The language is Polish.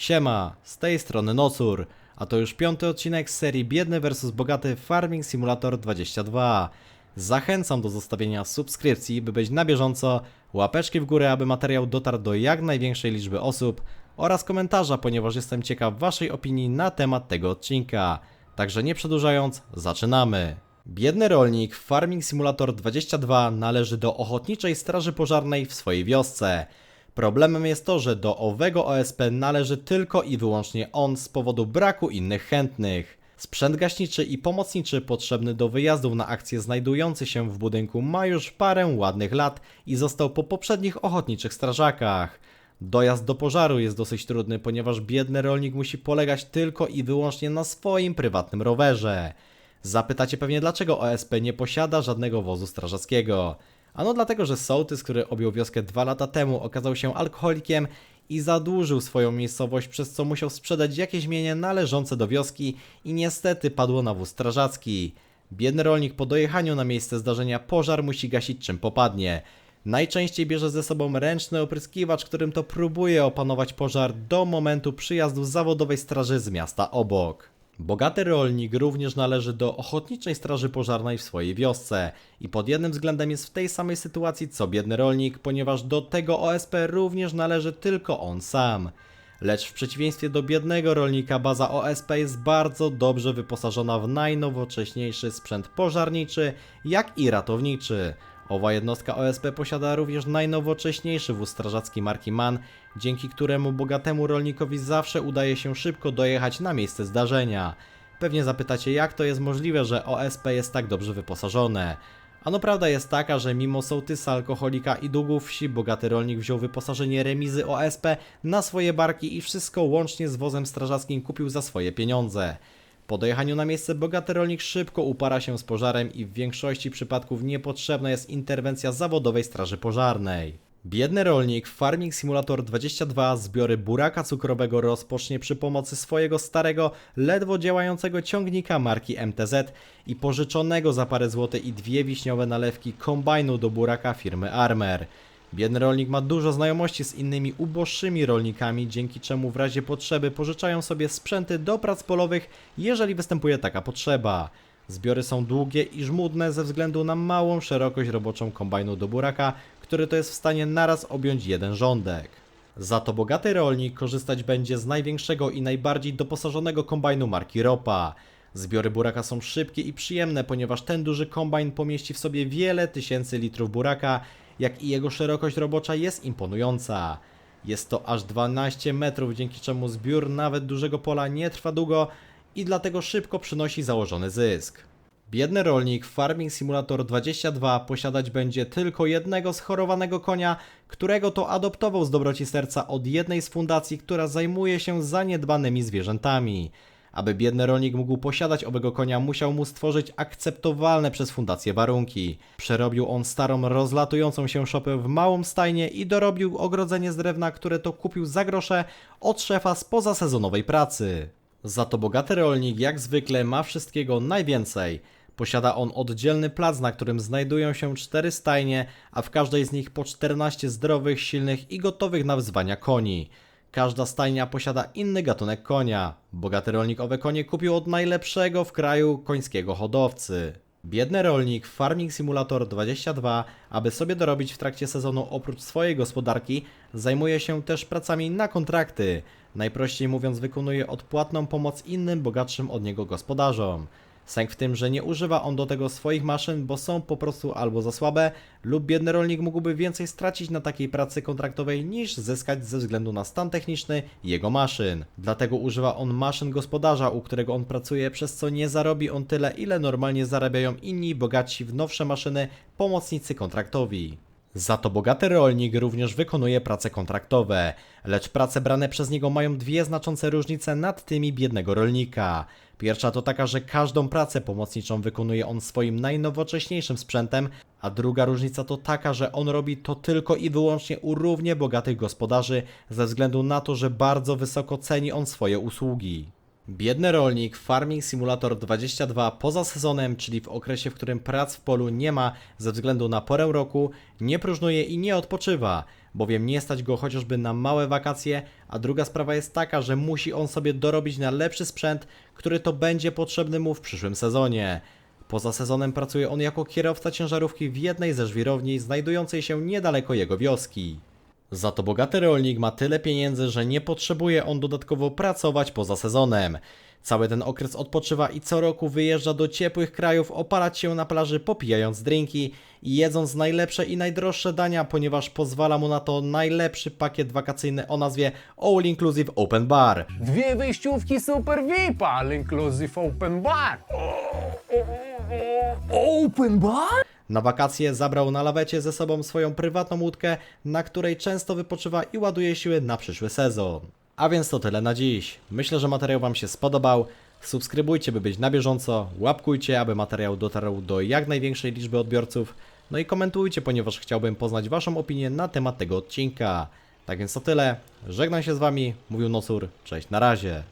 Siema, z tej strony Nocur, a to już piąty odcinek z serii Biedny vs Bogaty Farming Simulator 22. Zachęcam do zostawienia subskrypcji, by być na bieżąco, łapeczki w górę, aby materiał dotarł do jak największej liczby osób oraz komentarza, ponieważ jestem ciekaw waszej opinii na temat tego odcinka. Także nie przedłużając, zaczynamy. Biedny rolnik Farming Simulator 22 należy do Ochotniczej Straży Pożarnej w swojej wiosce. Problemem jest to, że do owego OSP należy tylko i wyłącznie on z powodu braku innych chętnych. Sprzęt gaśniczy i pomocniczy potrzebny do wyjazdów na akcje znajdujący się w budynku ma już parę ładnych lat i został po poprzednich ochotniczych strażakach. Dojazd do pożaru jest dosyć trudny, ponieważ biedny rolnik musi polegać tylko i wyłącznie na swoim prywatnym rowerze. Zapytacie pewnie dlaczego OSP nie posiada żadnego wozu strażackiego. Ano dlatego, że sołtys, który objął wioskę dwa lata temu, okazał się alkoholikiem i zadłużył swoją miejscowość, przez co musiał sprzedać jakieś mienie należące do wioski i niestety padło na wóz strażacki. Biedny rolnik po dojechaniu na miejsce zdarzenia pożar musi gasić czym popadnie. Najczęściej bierze ze sobą ręczny opryskiwacz, którym to próbuje opanować pożar do momentu przyjazdu zawodowej straży z miasta obok. Bogaty rolnik również należy do Ochotniczej Straży Pożarnej w swojej wiosce i pod jednym względem jest w tej samej sytuacji co biedny rolnik, ponieważ do tego OSP również należy tylko on sam. Lecz w przeciwieństwie do biednego rolnika baza OSP jest bardzo dobrze wyposażona w najnowocześniejszy sprzęt pożarniczy, jak i ratowniczy. Owa jednostka OSP posiada również najnowocześniejszy wóz strażacki marki MAN, dzięki któremu bogatemu rolnikowi zawsze udaje się szybko dojechać na miejsce zdarzenia. Pewnie zapytacie, jak to jest możliwe, że OSP jest tak dobrze wyposażone. Ano prawda jest taka, że mimo sołtysa, alkoholika i długów wsi, bogaty rolnik wziął wyposażenie remizy OSP na swoje barki i wszystko łącznie z wozem strażackim kupił za swoje pieniądze. Po dojechaniu na miejsce bogaty rolnik szybko upara się z pożarem i w większości przypadków niepotrzebna jest interwencja zawodowej straży pożarnej. Biedny rolnik Farming Simulator 22 zbiory buraka cukrowego rozpocznie przy pomocy swojego starego, ledwo działającego ciągnika marki MTZ i pożyczonego za parę złotych i dwie wiśniowe nalewki kombajnu do buraka firmy Armer. Biedny rolnik ma dużo znajomości z innymi uboższymi rolnikami, dzięki czemu w razie potrzeby pożyczają sobie sprzęty do prac polowych, jeżeli występuje taka potrzeba. Zbiory są długie i żmudne ze względu na małą szerokość roboczą kombajnu do buraka, który to jest w stanie naraz objąć jeden rządek. Za to bogaty rolnik korzystać będzie z największego i najbardziej doposażonego kombajnu marki Ropa. Zbiory buraka są szybkie i przyjemne, ponieważ ten duży kombajn pomieści w sobie wiele tysięcy litrów buraka, jak i jego szerokość robocza jest imponująca. Jest to aż 12 metrów, dzięki czemu zbiór nawet dużego pola nie trwa długo i dlatego szybko przynosi założony zysk. Biedny rolnik w Farming Simulator 22 posiadać będzie tylko jednego schorowanego konia, którego to adoptował z dobroci serca od jednej z fundacji, która zajmuje się zaniedbanymi zwierzętami. Aby biedny rolnik mógł posiadać owego konia, musiał mu stworzyć akceptowalne przez fundację warunki. Przerobił on starą, rozlatującą się szopę w małą stajnię i dorobił ogrodzenie z drewna, które to kupił za grosze od szefa z pozasezonowej pracy. Za to bogaty rolnik, jak zwykle, ma wszystkiego najwięcej. Posiada on oddzielny plac, na którym znajdują się cztery stajnie, a w każdej z nich po 14 zdrowych, silnych i gotowych na wyzwania koni. Każda stajnia posiada inny gatunek konia. Bogaty rolnik owe konie kupił od najlepszego w kraju końskiego hodowcy. Biedny rolnik w Farming Simulator 22, aby sobie dorobić w trakcie sezonu oprócz swojej gospodarki, zajmuje się też pracami na kontrakty. Najprościej mówiąc, wykonuje odpłatną pomoc innym, bogatszym od niego gospodarzom. Sęk w tym, że nie używa on do tego swoich maszyn, bo są po prostu albo za słabe, lub biedny rolnik mógłby więcej stracić na takiej pracy kontraktowej niż zyskać ze względu na stan techniczny jego maszyn. Dlatego używa on maszyn gospodarza, u którego on pracuje, przez co nie zarobi on tyle, ile normalnie zarabiają inni bogatsi w nowsze maszyny pomocnicy kontraktowi. Za to bogaty rolnik również wykonuje prace kontraktowe, lecz prace brane przez niego mają dwie znaczące różnice nad tymi biednego rolnika. Pierwsza to taka, że każdą pracę pomocniczą wykonuje on swoim najnowocześniejszym sprzętem, a druga różnica to taka, że on robi to tylko i wyłącznie u równie bogatych gospodarzy, ze względu na to, że bardzo wysoko ceni on swoje usługi. Biedny rolnik Farming Simulator 22 poza sezonem, czyli w okresie, w którym prac w polu nie ma ze względu na porę roku, nie próżnuje i nie odpoczywa, bowiem nie stać go chociażby na małe wakacje, a druga sprawa jest taka, że musi on sobie dorobić na lepszy sprzęt, który to będzie potrzebny mu w przyszłym sezonie. Poza sezonem pracuje on jako kierowca ciężarówki w jednej ze żwirowni znajdującej się niedaleko jego wioski. Za to bogaty rolnik ma tyle pieniędzy, że nie potrzebuje on dodatkowo pracować poza sezonem. Cały ten okres odpoczywa i co roku wyjeżdża do ciepłych krajów opalać się na plaży popijając drinki i jedząc najlepsze i najdroższe dania, ponieważ pozwala mu na to najlepszy pakiet wakacyjny o nazwie All Inclusive Open Bar. Dwie wejściówki Super VIP, all inclusive open bar. Open bar? Na wakacje zabrał na lawecie ze sobą swoją prywatną łódkę, na której często wypoczywa i ładuje siły na przyszły sezon. A więc to tyle na dziś. Myślę, że materiał Wam się spodobał. Subskrybujcie, by być na bieżąco, łapkujcie, aby materiał dotarł do jak największej liczby odbiorców. No i komentujcie, ponieważ chciałbym poznać Waszą opinię na temat tego odcinka. Tak więc to tyle. Żegnam się z Wami, mówił Nosur. Cześć, na razie.